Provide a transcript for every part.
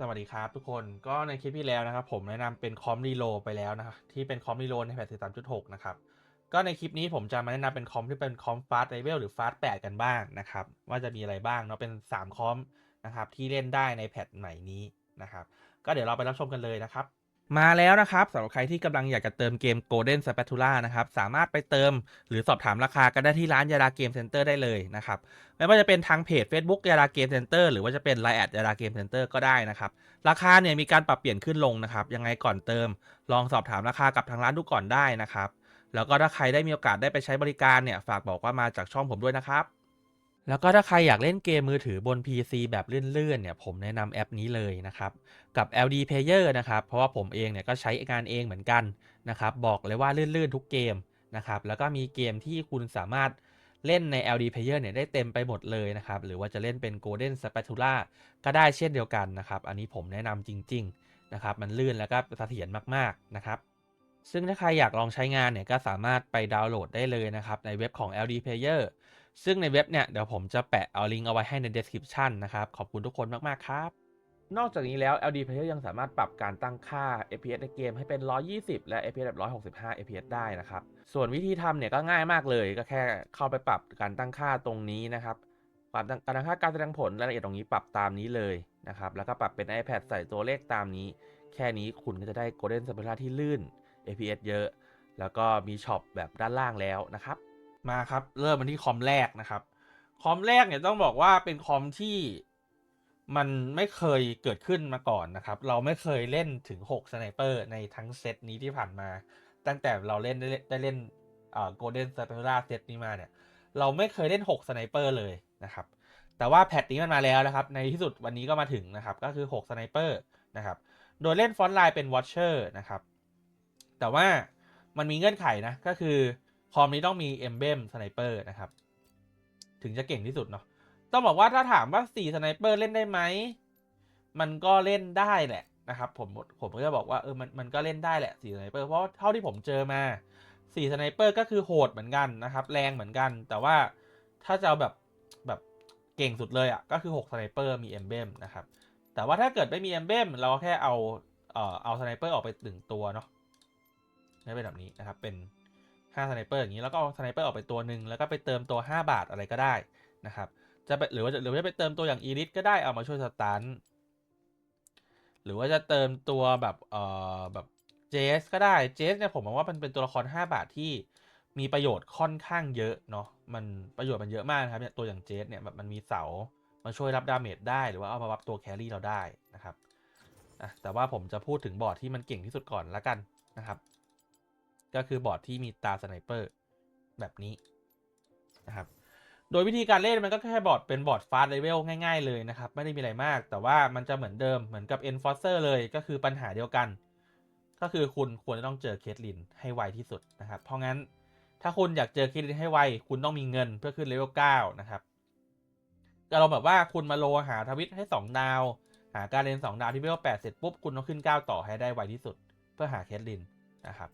สวัสดีครับทุกคนก็ในคลิปที่แล้วนะครับ ผมแนะนำเป็นคอมรีโลไปแล้วนะครับที่เป็นคอมรีโลในแพทสามจุดหกนะครับก็ในคลิปนี้ผมจะมาแนะนำเป็นคอมที่เป็นคอมฟาสต์เลเวลหรือฟาสต์8กันบ้างนะครับ ว่าจะมีอะไรบ้างเนาะเป็น 3 คอมนะครับที่เล่นได้ในแพทใหม่นี้นะครับ ก็เดี๋ยวเราไปรับชมกันเลยนะครับ มาแล้วนะครับสำหรับใครที่กำลังอยากจะเติมเกม Golden Spatula นะครับ สามารถไปเติมหรือสอบถามราคากันได้ที่ร้านยาดาเกมเซ็นเตอร์ได้เลยนะครับ ไม่ว่าจะเป็นทางเพจ Facebook ยาดาเกมเซ็นเตอร์หรือว่าจะเป็น Line แอดยาดาเกมเซ็นเตอร์ก็ได้นะครับ ราคาเนี่ยมีการปรับเปลี่ยนขึ้นลงนะครับ ยังไงก่อนเติม ลองสอบถามราคากับทางร้านดูก่อนได้นะครับ แล้วก็ถ้าใครได้มีโอกาสได้ไปใช้บริการเนี่ยฝากบอกว่ามาจากช่องผมด้วยนะครับ แล้วก็ถ้าใครอยากเล่นเกมมือถือบน PC แบบลื่นๆเนี่ยผมแนะนำแอปนี้เลยนะครับ กับ LD Player นะครับ เพราะว่าผมเองเนี่ยก็ใช้งานเองเหมือนกันนะครับ บอกเลยว่าลื่นๆทุกเกมนะครับ แล้วก็มีเกมที่คุณสามารถเล่นใน LD Player เนี่ยได้เต็มไปหมดเลยนะครับ หรือว่าจะเล่นเป็น Golden Spatula ก็ได้เช่นเดียวกันนะครับ อันนี้ผมแนะนำจริง ๆนะครับ มันลื่นแล้วก็เสถียรมากๆนะครับซึ่งถ้าใครอยากลองใช้งานเนี่ยก็สามารถไปดาวน์โหลดได้เลยนะครับในเว็บของ LD Player ซึ่งในเว็บเนี่ยเดี๋ยวผมจะแปะเอาลิงก์เอาไว้ให้ใน description นะครับ ขอบคุณทุกคนมาก ๆ ครับ นอกจากนี้แล้ว LD Player ยังสามารถปรับการตั้งค่า FPS ในเกมให้เป็น 120 และ FPS แบบ165 FPS ได้นะครับ ส่วนวิธีทำเนี่ยก็ง่ายมากเลย ก็แค่เข้าไปปรับการตั้งค่าตรงนี้นะครับปรับการตั้งค่าการแสดงผลรายละเอียดตรงนี้ปรับตามนี้เลยนะครับ แล้วก็ปรับเป็น iPad ใส่ตัวเลขตามนี้ แค่นี้คุณก็จะได้ Golden Spatula ที่ลื่น FPS เยอะ แล้วก็มีช็อปแบบด้านล่างแล้วนะครับ มาครับ เริ่มกันที่คอมแรกนะครับ คอมแรกเนี่ยต้องบอกว่าเป็นคอมที่มันไม่เคยเกิดขึ้นมาก่อนนะครับ เราไม่เคยเล่นถึง6สไนเปอร์ในทั้งเซตนี้ที่ผ่านมา ตั้งแต่เราเล่นได้เล่นได้เล่นอ่าโกลเด้นสเปร่าเซตนี้มาเนี่ย เราไม่เคยเล่น6สไนเปอร์เลยนะครับ แต่ว่าแพทนี้มันมาแล้วนะครับ ในที่สุดวันนี้ก็มาถึงนะครับ ก็คือ6สไนเปอร์นะครับ โดยเล่นฟอนต์ไลน์เป็นวอชเชอร์นะครับ แต่ว่ามันมีเงื่อนไขนะ ก็คือ คอมนี้ต้องมีเอมเบมสไนเปอร์นะครับ ถึงจะเก่งที่สุดเนาะต้องบอกว่าถ้าถามว่า4สไนเปอร์เล่นได้ไหมมันก็เล่นได้แหละนะครับผมผมก็จะบอกว่าเออมันมันก็เล่นได้แหละ4สไนเปอร์เพราะเท่าที่ผมเจอมา4สไนเปอร์ก็คือโหดเหมือนกันนะครับ แรงเหมือนกัน แต่ว่าถ้าจะเอาแบบแบบเก่งสุดเลยอะ่ะก็คือ6สไนเปอร์มีเอมเบมนะครับแต่ว่าถ้าเกิดไม่มีเอมเบมเราก็แค่เอาเอ่อเอาสไนเปอร์ออกไปหนึ่งตัวเนาะได้เป็นแบบนี้นะครับเป็น 5สไนเปอร์อย่างนี้แล้วก็เอาสไนเปอร์ออกไปตัวหนึ่งแล้วก็ไปเติมตัว 5 บาทอะไรก็ได้นะครับจะไปหรือว่าจะหรือว่าจะไปเติมตัวอย่างอีลิทก็ได้เอามาช่วยสตันหรือว่าจะเติมตัวแบบเอ่อแบบเจสก็ได้เจสเนี่ยผมมองว่ามันเป็นตัวละคร 5 บาทที่มีประโยชน์ค่อนข้างเยอะเนาะมันประโยชน์มันเยอะมากนะครับเนี่ยตัวอย่างเจสเนี่ยแบบมันมีเสามาช่วยรับดาเมจได้หรือว่าเอามาวับตัวแครี่เราได้นะครับแต่ว่าผมจะพูดถึงบอร์ดที่มันเก่งที่สุดก่อนละกันนะครับ ก็คือบอร์ดที่มีตาสไนเปอร์แบบนี้นะครับ โดยวิธีการเล่นมันก็แค่บอร์ดเป็นบอร์ดฟาสต์เลเวลง่ายๆเลยนะครับ ไม่ได้มีอะไรมาก แต่ว่ามันจะเหมือนเดิมเหมือนกับ Enforcer เลยก็คือปัญหาเดียวกัน ก็คือคุณควรจะต้องเจอเคทลินให้ไวที่สุดนะครับ เพราะงั้นถ้าคุณอยากเจอเคทลินให้ไว คุณต้องมีเงินเพื่อขึ้นเลเวล9นะครับก็เราแบบว่าคุณมาโลหาทวิตให้ 2 ดาว หาการเล่น2ดาวที่เลเวล8เสร็จปุ๊บคุณต้องขึ้น 9 ต่อให้ได้ไวที่สุด เพื่อหาเคทลินนะครับ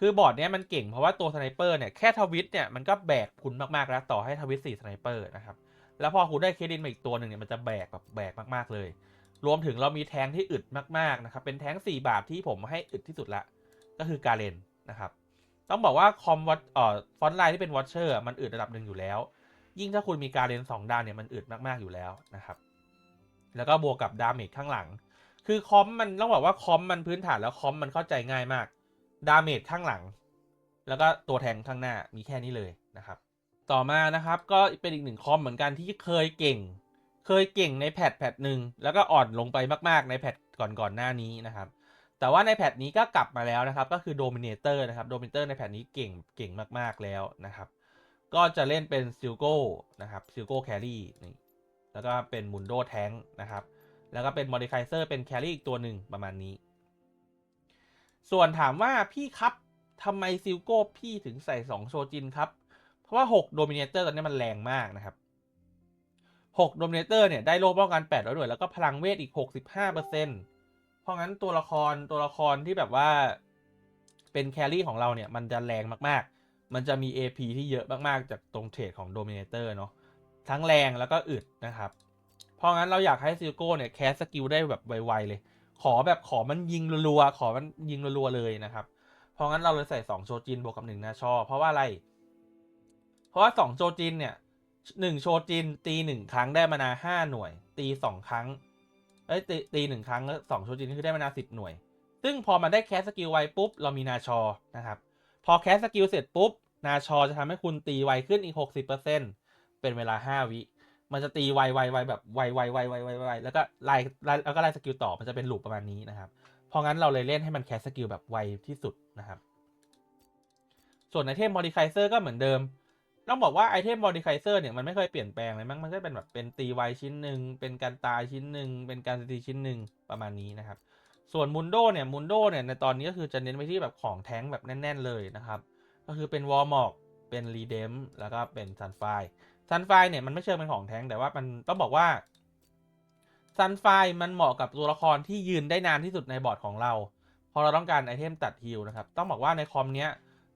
คือบอร์ดเนี้ยมันเก่งเพราะว่าตัวสไนเปอร์เนี่ยแค่ทวิตเนี่ยมันก็แบกคุณมากๆแล้วต่อให้ทวิตสี่สไนเปอร์นะครับแล้วพอคุณได้เครดิตมาอีกตัวหนึ่งเนี่ยมันจะแบกแบบแบกมากๆเลย รวมถึงเรามีแทงที่อึดมากๆนะครับเป็นแทง4บาทที่ผมให้อึดที่สุดละ ก็คือกาเลนนะครับต้องบอกว่าคอมวัตเอ่อฟอนต์ไลน์ที่เป็นวอชเชอร์มันอึดระดับหนึ่งอยู่แล้ว ยิ่งถ้าคุณมีการเลนสองดาวเนี่ยมันอึดมากๆอยู่แล้วนะครับแล้วก็บวกกับดาเมจข้างหลัง คือคอมมันต้องบอกว่าคอมมันพื้นฐานแล้วคอมมันเข้าใจง่ายมาก ดาเมจข้างหลัง แล้วก็ตัวแทงข้างหน้ามีแค่นี้เลยนะครับ ต่อมานะครับก็เป็นอีกหนึ่งคอมเหมือนกันที่เคยเก่ง เคยเก่งในแพทแพทหนึ่งแล้วก็อ่อนลงไปมากๆในแพทก่อนก่อนหน้านี้นะครับ แต่ว่าในแพทนี้ก็กลับมาแล้วนะครับ ก็คือโดมิเนเตอร์นะครับโดมิเนเตอร์ในแพทนี้เก่งเก่งมากๆแล้วนะครับ ก็จะเล่นเป็นซิลโก้นะครับซิลโก้แครี่นี่แล้วก็เป็นมุนโดแทงนะครับ แล้วก็เป็นมอดิคายเซอร์เป็นแครี่อีกตัวหนึ่งประมาณนี้ ส่วนถามว่าพี่ครับทำไมซิลโก้พี่ถึงใส่ 2 โชจินครับ เพราะว่า 6 โดมิเนเตอร์ตอนนี้มันแรงมากนะครับ 6 โดมิเนเตอร์เนี่ยได้โล่ป้องกัน800หน่วย แล้วก็พลังเวทอีก 65%เพราะงั้นตัวละครตัวละครที่แบบว่าเป็นแครี่ของเราเนี่ย มันจะแรงมากๆ มันจะมี AP ที่เยอะมากๆ จากตรงเทรดของโดมิเนเตอร์เนาะทั้งแรงแล้วก็อึดนะครับ เพราะงั้นเราอยากให้ซิลโก้เนี่ยแคสสกิลได้แบบไวๆเลย ขอแบบขอมันยิงรัวๆขอมันยิงรัวๆเลยนะครับ เพราะงั้นเราเลยใส่สองโชจินบวกกับหนึ่งนาชอ เพราะว่าอะไร เพราะว่าสองโชจินเนี่ยหนึ่งโชจินตีหนึ่งครั้งได้มานาห้าหน่วย ตีสองครั้งเอ้ยตีตีหนึ่งครั้งแล้วสองโชจินคือได้มานาสิบหน่วย ซึ่งพอมันได้แคสสกิลไวปุ๊บ เรามีนาชอนะครับ พอแคสสกิลเสร็จปุ๊บ นาชอจะทำให้คุณตีไวขึ้นอีกหกสิบเปอร์เซ็นเป็นเวลาห้าวิ มันจะตีไวไวไวแบบไวไวไวไวไวไวแล้วก็ไล่แล้วก็ไล่สกิลต่อมันจะเป็นลูปประมาณนี้นะครับ เพราะงั้นเราเลยเล่นให้มันแคสสกิลแบบไวที่สุดนะครับ ส่วนไอเทม m อ d ิ c เซอร์ก็เหมือนเดิม ต้องบอกว่าไอเทม m อ d ิ c เซอร์เนี่ยมันไม่เคยเปลี่ยนแปลงเลยมั้งมันก็เป็นแบบเป็นตีไวชิ้นหนึ่งเป็นการตายชิ้นหนึ่งเป็นการตีชิ้นหนึ่งประมาณนี้นะครับ ส่วนมุนโดเนี่ยมุนโดเนี่ยในตอนนี้ก็คือจะเน้นไปที่แบบของแท้งแบบแน่น ๆ เลยนะครับ ก็คือเป็นวอลมอก เป็นรีเดมแล้วก็เป็นซันไฟซันไฟเนี่ยมันไม่เชิงเป็นของแท้งแต่ว่ามันต้องบอกว่าซันไฟมันเหมาะกับตัวละครที่ยืนได้นานที่สุดในบอร์ดของเรา พอเราต้องการไอเทมตัดฮิลนะครับ ต้องบอกว่าในคอมเนี้ย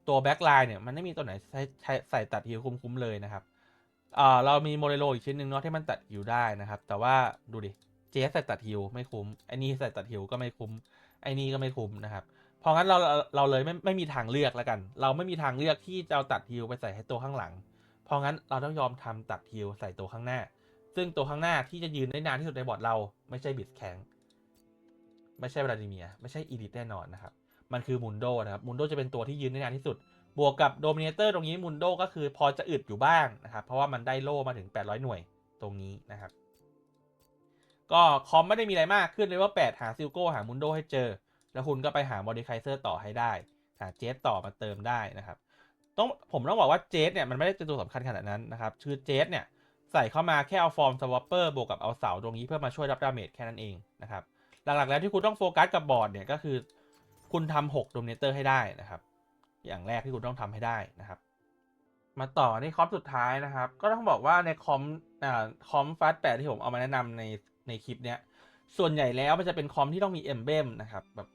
ตัวแบ็กไลน์เนี่ยมันไม่มีตัวไหนใช้ใช้ใส่ตัดฮิลคุ้มๆเลยนะครับเออเรามีโมเดโลอีกชิ้นหนึ่งเนาะที่มันตัดฮิลได้นะครับ แต่ว่าดูดิเจสใส่ตัดฮิลไม่คุ้มไอ้นี่ใส่ตัดฮิลก็ไม่คุ้มไอ้นี่ก็ไม่คุ้มนะครับ พราะงั้นเราเราเลยไม่ไม่มีทางเลือกแล้วกัน เราไม่มีทางเลือกที่จะเอาตัดฮิลไปใส่ให้ตัวข้างหลังเพราะงั้นเราต้องยอมทำตัดฮิลใส่ตัวข้างหน้า ซึ่งตัวข้างหน้าที่จะยืนได้นานที่สุดในบอร์ดเราไม่ใช่บิสแข็งไม่ใช่วลาดิเมียไม่ใช่อีดิทแน่นอนนะครับ มันคือมุนโดนะครับมุนโดจะเป็นตัวที่ยืนได้นานที่สุด บวกกับโดมิเนเตอร์ตรงนี้มุนโดก็คือพอจะอึดอยู่บ้างนะครับ เพราะว่ามันได้โล่มาถึง 800 หน่วยตรงนี้นะครับ ก็คอมไม่ได้มีอะไรมากขึ้นเลยว่า 8 หาซิลโก้หามุนโดให้เจอ แล้วคุณก็ไปหา m อ d ิ c เซอร์ต่อให้ได้ หาเจสต่อมาเติมได้นะครับ ต้องผมต้องบอกว่าเจสเนี่ยมันไม่ได้เป็นตัวสำคัญขนาดนั้นนะครับคือเจสเนี่ยใส่เข้ามาแค่เอาฟอร์มสวอปเปอร์บวกกับเอาเสาตรงนี้เพื่อมาช่วยรับดาเมจแค่นั้นเองนะครับ หลักๆแล้วที่คุณต้องโฟกัสกับบอร์ดเนี่ยก็คือคุณทำ6โดมเนเตอร์ให้ได้นะครับ อย่างแรกที่คุณต้องทำให้ได้นะครับ มาต่อในคอมสุดท้ายนะครับ ก็ต้องบอกว่าในคอมอ่าคอมฟาสแปดที่ผมเอามาแนะนำในในคลิปเนี้ยส่วนใหญ่แล้วมันจะเป็นคอมที่ต้องมีเอมเบมนะครับแบบ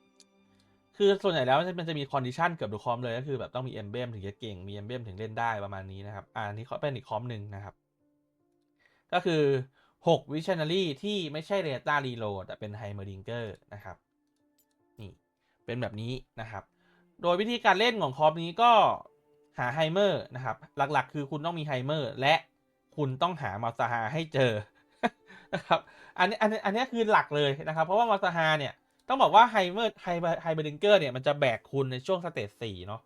คือส่วนใหญ่แล้วมันจะมันจะมีคอนดิชันเกือบทุกคอมเลยก็คือแบบต้องมีเอมเบมถึงจะเก่งมีเอมเบมถึงเล่นได้ประมาณนี้นะครับอันนี้เขาเป็นอีกคอมหนึ่งนะครับ ก็คือ6 Visionary ที่ไม่ใช่เรต้ารีโหลดแต่เป็นไฮเมอร์ดิงเกอร์นะครับนี่เป็นแบบนี้นะครับ โดยวิธีการเล่นของคอมนี้ก็หาไฮเมอร์นะครับ หลักๆ คือคุณต้องมีไฮเมอร์และคุณต้องหามาซาฮาให้เจอนะครับอันนี้อันนี้อันนี้คือหลักเลยนะครับ เพราะว่ามาซาฮาเนี่ย ต้องบอกว่าไฮเมอร์ไฮไฮเบดิงเกอร์เนี่ยมันจะแบกคุณในช่วงสเตจสี่เนาะ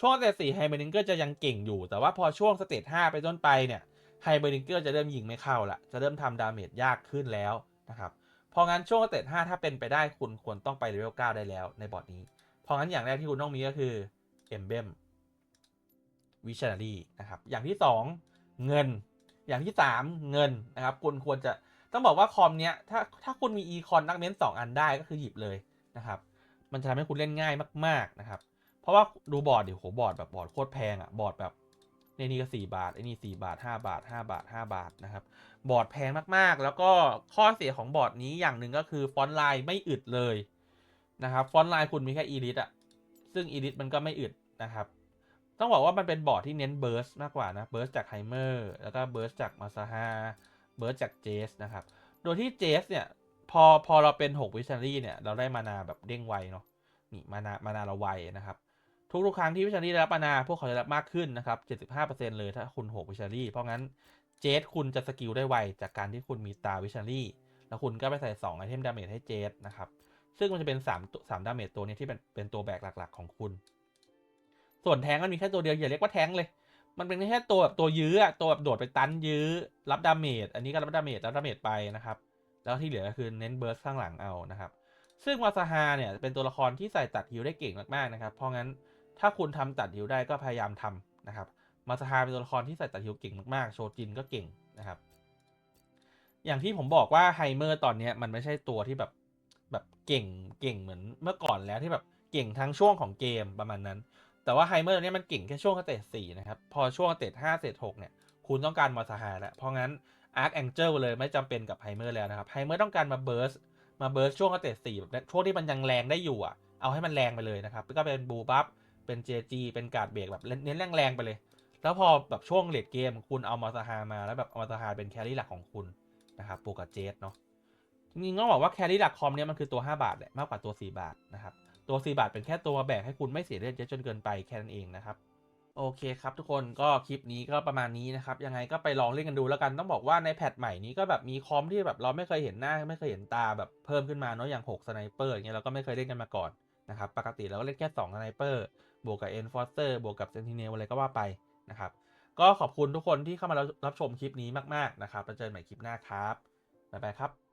ช่วงสเตจสี่ไฮเบดิงเกอร์จะยังเก่งอยู่ แต่ว่าพอช่วงสเตจห้าไปต้นไปเนี่ยไฮเบดิงเกอร์จะเริ่มยิงไม่เข้าละจะเริ่มทำดาเมจยากขึ้นแล้วนะครับเพราะงั้นช่วงสเตจห้าถ้าเป็นไปได้คุณควรต้องไปเลเวลเก้าได้แล้วในบอร์ดนี้ เพราะงั้นอย่างแรกที่คุณต้องมีก็คือ Emblem Visionary นะครับอย่างที่ 2 เงินอย่างที่ 3 เงินนะครับคุณควรจะ ต้องบอกว่าคอมเนี้ยถ้าถ้าคุณมี e คอนนักเม้นสองอันได้ก็คือหยิบเลยนะครับ มันจะทำให้คุณเล่นง่ายมากๆนะครับ เพราะว่าดูบอร์ดดิโหบอร์ดแบบบอร์ดโคตรแพงอะบอร์ดแบบในนี่ก็4บาทไอ้นี่4บาท 5 บาท 5 บาท 5 บาทนะครับบอร์ดแพงมากๆ แล้วก็ข้อเสียของบอร์ดนี้อย่างหนึ่งก็คือฟอนต์ไลน์ไม่อึดเลยนะครับฟอนต์ไลน์คุณมีแค่อีดิทอะซึ่งอีดิทมันก็ไม่อึดนะครับต้องบอกว่ามันเป็นบอร์ดที่เน้นเบิร์สมากกว่านะเบิร์สจากไฮเมอร์แล้วก็เบิร์สจากมาซาฮา เบิร์สจากเจสนะครับ โดยที่เจสเนี่ยพอพอเราเป็น 6 วิช i รี่เนี่ยเราได้มานาแบบเด้งไวเนาะนี่มานามานาเราไวนะครับทุกๆครั้งที่วิช i รี่ได้รับมานาพวกเขาจะรับมากขึ้นนะครับ75%เลยถ้าคุณ6วิช i รี่เพราะงั้นเจสคุณจะสกิลได้ไวจากการที่คุณมีตาวิช i รี่แล้วคุณก็ไปใส่2ไอเทมดาเมจให้เจสนะครับซึ่งมันจะเป็น3ตัว3ดาเมจตัวนี้ที่เป็นเป็นตัวแบกหลักๆของคุณ ส่วนแทงมันมีแค่ตัวเดียวอย่าเรียกว่าแทงเลย มันเป็นแค่ตัวแบบตัวยื้ออะตัวแบบโดดไปตันยื้อ รับดาเมจ อันนี้ก็รับดาเมจ รับดาเมจไปนะครับ แล้วที่เหลือก็คือเน้นเบิร์สข้างหลังเอานะครับ ซึ่งวาซาฮาเนี่ยเป็นตัวละครที่ใส่ตัดฮิวได้เก่งมากๆนะครับ เพราะงั้นถ้าคุณทำตัดฮิวได้ก็พยายามทำนะครับมาซาฮาเป็นตัวละครที่ใส่ตัดฮิวเก่งมากๆ โชจินก็เก่งนะครับ อย่างที่ผมบอกว่าไฮเมอร์ตอนนี้มันไม่ใช่ตัวที่แบบแบบเก่งเก่งเหมือนเมื่อก่อนแล้วที่แบบเก่งทั้งช่วงของเกมประมาณนั้น แต่ว่าไฮเมอร์เนี่ยมันเก่งแค่ช่วงสเตจสี่นะครับ พอช่วงสเตจห้าสเตจหกเนี่ย คุณต้องการมาซาฮาแล้วเพราะงั้นอาร์คแองเจิลเลยไม่จำเป็นกับไฮเมอร์แล้วนะครับไฮเมอร์ต้องการมาเบิร์สมาเบิร์สช่วงสเตจสี่แบบช่วงที่มันยังแรงได้อยู่อะเอาให้มันแรงไปเลยนะครับก็เป็นบูบัฟเป็นเจจีเป็นการ์ดเบรกแบบเน้นแรงๆไปเลย แล้วพอแบบช่วงเลดเกมคุณเอามาซาฮามาแล้วแบบเอามาซาฮาเป็นแครี่หลักของคุณนะครับบวกกับเจสเนาะจริงๆต้องบอกว่าแครี่หลักคอมเนี่ยมันคือตัว 5 บาทแหละมากกว่าตัว 4 บาทนะครับ ตัว4บาทเป็นแค่ตัวแบกให้คุณไม่เสียเลือดเยอะจนเกินไปแค่นั้นเองนะครับโอเคครับทุกคนก็คลิปนี้ก็ประมาณนี้นะครับยังไงก็ไปลองเล่นกันดูแล้วกันต้องบอกว่าในแพทใหม่นี้ก็แบบมีคอมที่แบบเราไม่เคยเห็นหน้าไม่เคยเห็นตาแบบเพิ่มขึ้นมาเนาะอย่าง6สไนเปอร์อย่างเงี้ยเราก็ไม่เคยเล่นกันมาก่อนนะครับปกติเราก็เล่นแค่2สไนเปอร์บวกกับ Enforcer บวกกับ Sentinel อะไรก็ว่าไปนะครับก็ขอบคุณทุกคนที่เข้ามารับชมคลิปนี้มากๆนะครับแล้วเจอกันใหม่คลิปหน้าครับบ๊ายบายครับ